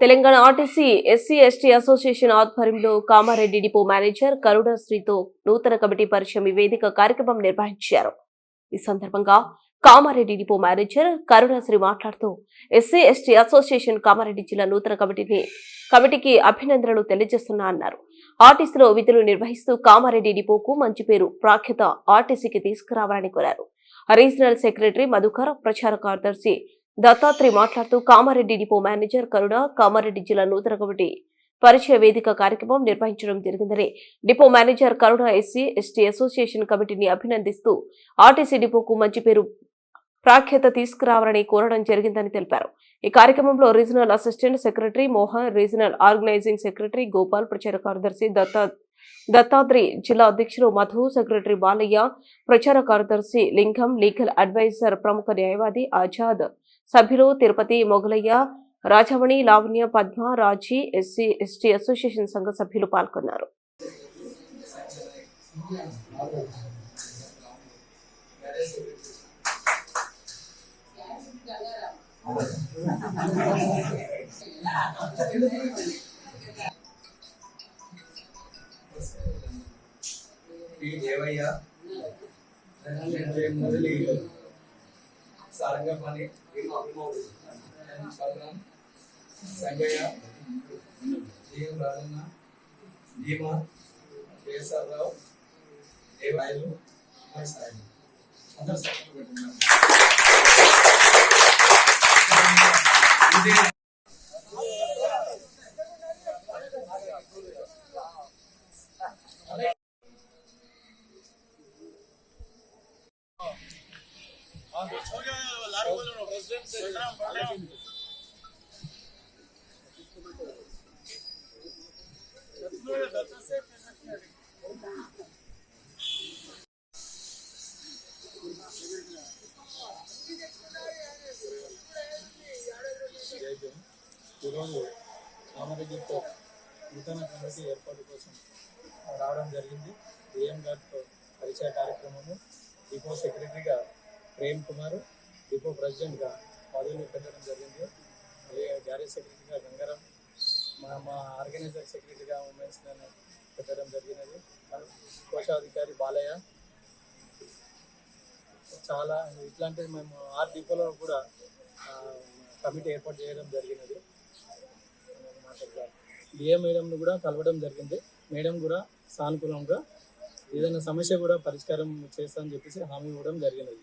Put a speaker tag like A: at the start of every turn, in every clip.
A: Telangana RTC SC ST association ఆధ్వర్యంలో Kamareddy depot manager కరుణశ్రీతో నూతన committee పరిచయం వేదిక కార్యక్రమం నిర్వహించారు. ఈ సందర్భంగా కామారెడ్డి డిపో మేనేజర్ కరుణశ్రీ మాట్లాడుతూ ఎస్సీ ఎస్టీ అసోసియేషన్ కామారెడ్డి జిల్లా నూతన కమిటీని కమిటీకి అభినందనలు తెలియజేస్తున్నా అన్నారు. ఆర్టీసీలో విధులు నిర్వహిస్తూ కామారెడ్డి డిపోకు మంచి పేరు ప్రాఖ్యత ఆర్టీసీకి తీసుకురావాలని కోరారు. రీజనల్ సెక్రటరీ మధుకర్ ప్రచార కార్యదర్శి దత్తాత్రి మాట్లాడుతూ కామారెడ్డి డిపో మేనేజర్ కరుణ కామారెడ్డి జిల్లా నూతన కమిటీ పరిచయ వేదిక కార్యక్రమం నిర్వహించడం జరిగిందని. Depot manager Karuna SC ST association కమిటీని అభినందిస్తూ ఆర్టీసీ డిపోకు మంచి పేరు ప్రాఖ్యత తీసుకురావాలని కోరడం జరిగిందని తెలిపారు. ఈ కార్యక్రమంలో regional assistant secretary Mohan regional organizing secretary Gopal ప్రచార కార్యదర్శి దత్తా దత్తాత్రి జిల్లా అధ్యక్షులు మధు సెక్రటరీ బాలయ్య ప్రచార కార్యదర్శి లింగం లీగల్ అడ్వైజర్ ప్రముఖ న్యాయవాది ఆజాద్ సభ్యులు Tirupati Mogalaiah Rajamani Lavanya Padma Raji SC ST association సంఘ సభ్యులు పాల్గొన్నారు.
B: దేవయ్య సారంగపాణి సంగయ్య జీఎం రాజన్న భీమా కేఎస్ఆర్ రావు దేవాయలు సాయి అందరు సాక్షులు పెట్టున్నారు ఇదే జైత్యం ఈరోజు కామారెడ్డితో నూతన కమిటీ ఏర్పాటు కోసం రావడం జరిగింది ఏఎం గారితో పరిచయ కార్యక్రమము డిపో సెక్రటరీగా ప్రేమ్ కుమార్ డిపో ప్రెసిడెంట్గా పదవిని పెట్టడం జరిగింది. అలాగే గ్యారేజ్ సెక్రటరీగా గంగారం మా మా ఆర్గనైజర్ సెక్రటరీగా ఉమెన్స్ పెట్టడం జరిగినది. కోశాధికారి బాలయ్య చాలా ఇట్లాంటి మేము ఆరు డిపోలో కూడా కమిటీ ఏర్పాటు చేయడం జరిగినది. డిఏ మేడంను కూడా కలవడం జరిగింది. మేడం కూడా సానుకూలంగా ఏదైనా సమస్య కూడా పరిష్కారం చేస్తామని చెప్పేసి హామీ ఇవ్వడం జరిగినది.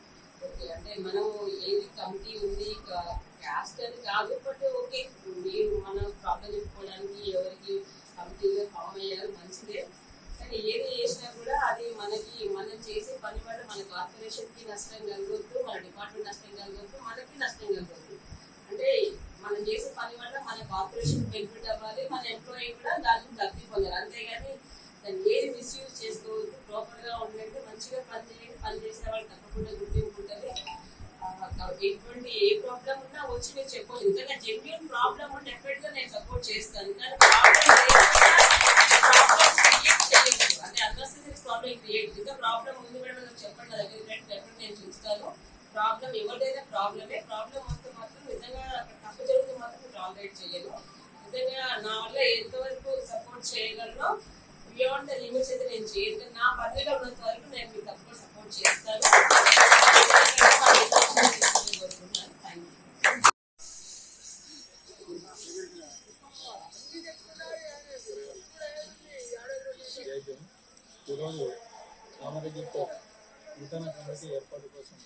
C: అంటే మనం ఏది కమిటీ ఉంది క్యాస్ట్ అని కాదు బట్ ఓకే మీరు మన ప్రాబ్లం చెప్పుకోవడానికి ఎవరికి కమిటీగా ఫామ్ అయ్యారు మంచిదే. కానీ ఏది చేసినా కూడా అది మనకి మనం చేసే పని వల్ల మన కార్పొరేషన్కి నష్టం కలగొద్దు మన డిపార్ట్మెంట్ నష్టం కలగొద్దు మనకి నష్టం కలగొద్దు. అంటే మనం చేసే పని వల్ల మన కార్పొరేషన్ బెనిఫిట్ అవ్వాలి మన ఎంప్లాయీ కూడా దాన్ని లబ్ధి పొందాలి అంతేగాని దాన్ని ఏది మిస్యూజ్ చేసుకోవద్దు ప్రాపర్గా గా మంచిగా పని చేయండి పని చేసిన వాళ్ళు తప్పకుండా గుర్తింపు ఉంటుంది. ఎటువంటి ఏ ప్రాబ్లం ఉన్నా వచ్చి నేను చెప్పవచ్చు నిజంగా జెన్యున్ ప్రాబ్లం ఉంటే డెఫినెట్గా నేను సపోర్ట్ చేస్తాను. కానీ ప్రాబ్లం అంటే అన్నెసరీ ప్రాబ్లం క్రియేట్ ఇంకా ప్రాబ్లం ఉంది కూడా నాకు చెప్పండి నా డెఫినెట్ నేను చూస్తాను. ప్రాబ్లం ఎవరిదైనా ప్రాబ్లమే ప్రాబ్లం వస్తే మాత్రం నిజంగా తప్పు జరిగితే మాత్రం టాలరేట్ చేయను. నిజంగా నా వల్ల ఎంతవరకు సపోర్ట్ చేయగలను? బియాండ్ ద లిమిట్స్ అయితే నేను చేయను నా పరిధిలో ఉన్నంత వరకు నేను మీకు తప్పకుండా సపోర్ట్ చేస్తాను.
B: ఈరోజు నూతన కమిటీ ఏర్పాటు కోసం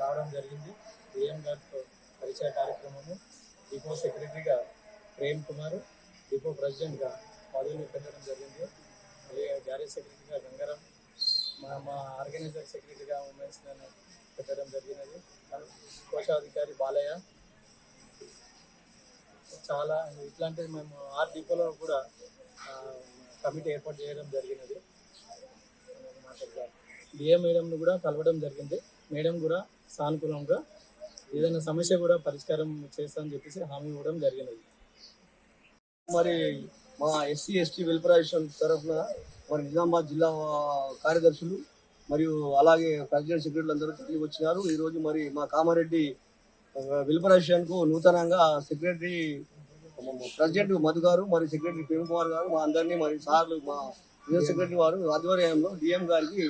B: రావడం జరిగింది ఏఎం గారితో పరిచయ కార్యక్రమము డిపో సెక్రటరీగా ప్రేమ్ కుమార్ డిపో ప్రెసిడెంట్గా పదవిని పెట్టడం జరిగింది. అలాగే గ్యారేజ్ సెక్రటరీగా గంగారం మా మా ఆర్గనైజర్ సెక్రటరీగా ఉమెన్స్ పెట్టడం జరిగినది. కోశాధికారి బాలయ్య. చాలా ఇట్లాంటివి మేము ఆర్ డిపోలో కూడా కమిటీ ఏర్పాటు చేయడం జరిగినది. డిఏ మేడంను కూడా కలవడం జరిగింది. మేడం కూడా సానుకూలంగా ఏదైనా సమస్య కూడా పరిష్కారం చేస్తామని చెప్పేసి హామీ ఇవ్వడం జరిగినది.
D: మరి మా ఎస్సీ ఎస్టీ వెల్ఫేర్ అసోసియేషన్ తరఫున మరి నిజామాబాద్ జిల్లా కార్యదర్శులు మరియు అలాగే ప్రెసిడెంట్ సెక్రటరీలు అందరూ తరలి వచ్చినారు ఈరోజు మరి మా కామారెడ్డి ఆ, వెల్ఫేర్ అసోసియేషన్కు నూతనంగా సెక్రటరీ ప్రెసిడెంట్ మధు గారు మరి సెక్రటరీ ప్రేమ్ కుమార్ గారు మా అందరినీ మరి సార్లు మా జనరల్ సెక్రటరీ వారు ఆధ్వర్యంలో డిఎం గారికి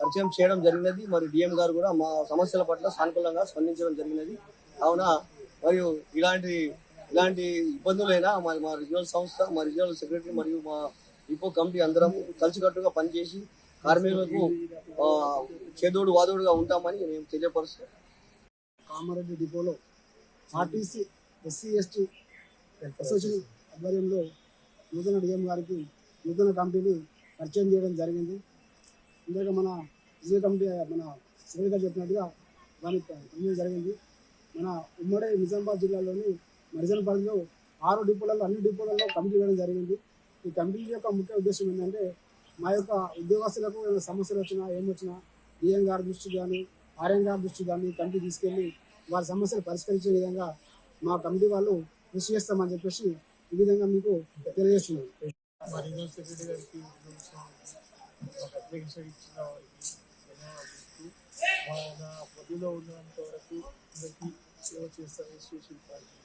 D: పరిచయం చేయడం జరిగినది. మరి డిఎం గారు కూడా మా సమస్యల పట్ల సానుకూలంగా స్పందించడం జరిగినది. కావున మరియు ఇలాంటి ఇలాంటి ఇబ్బందులైనా మరి మా రిజినల్ సంస్థ మా రిజినల్ సెక్రటరీ మరియు మా ఇపో కమిటీ అందరం కలిసికట్టుగా పనిచేసి కార్మికులకు చేదోడు వాదోడుగా ఉంటామని మేము తెలియపరుస్తాం.
E: కామారెడ్డి డిపోలో ఆర్టీసీ ఎస్సీ ఎస్టీ అసోసియేషన్ ఆధ్వర్యంలో నూతన డిఎం గారికి నూతన కమిటీని పరిచయం చేయడం జరిగింది. ఇందాక మన విజయ కమిటీ మన సెక్రటరీ గారు చెప్పినట్టుగా దానికి జరిగింది. మన ఉమ్మడి నిజామాబాద్ జిల్లాలోని మరిజన పరిధిలో ఆరు డిపోలలో అన్ని డిపోలలో కమిటీ వేయడం జరిగింది. ఈ కమిటీ యొక్క ముఖ్య ఉద్దేశం ఏంటంటే మా యొక్క ఉద్యోగస్తులకు ఏమైనా సమస్యలు వచ్చినా ఏమొచ్చినా డిఎం గారి దృష్టి కానీ ఆర్ఎం గారి దృష్టి కానీ కమిటీ తీసుకెళ్ళి వారి సమస్యలు పరిష్కరించే విధంగా మా కమిటీ వాళ్ళు కృషి చేస్తామని చెప్పేసి ఈ విధంగా మీకు తెలియజేస్తున్నాను.
F: సెక్రటరీ గారికి ఉన్నంత వరకు అందరికీ సేవ పార్టీ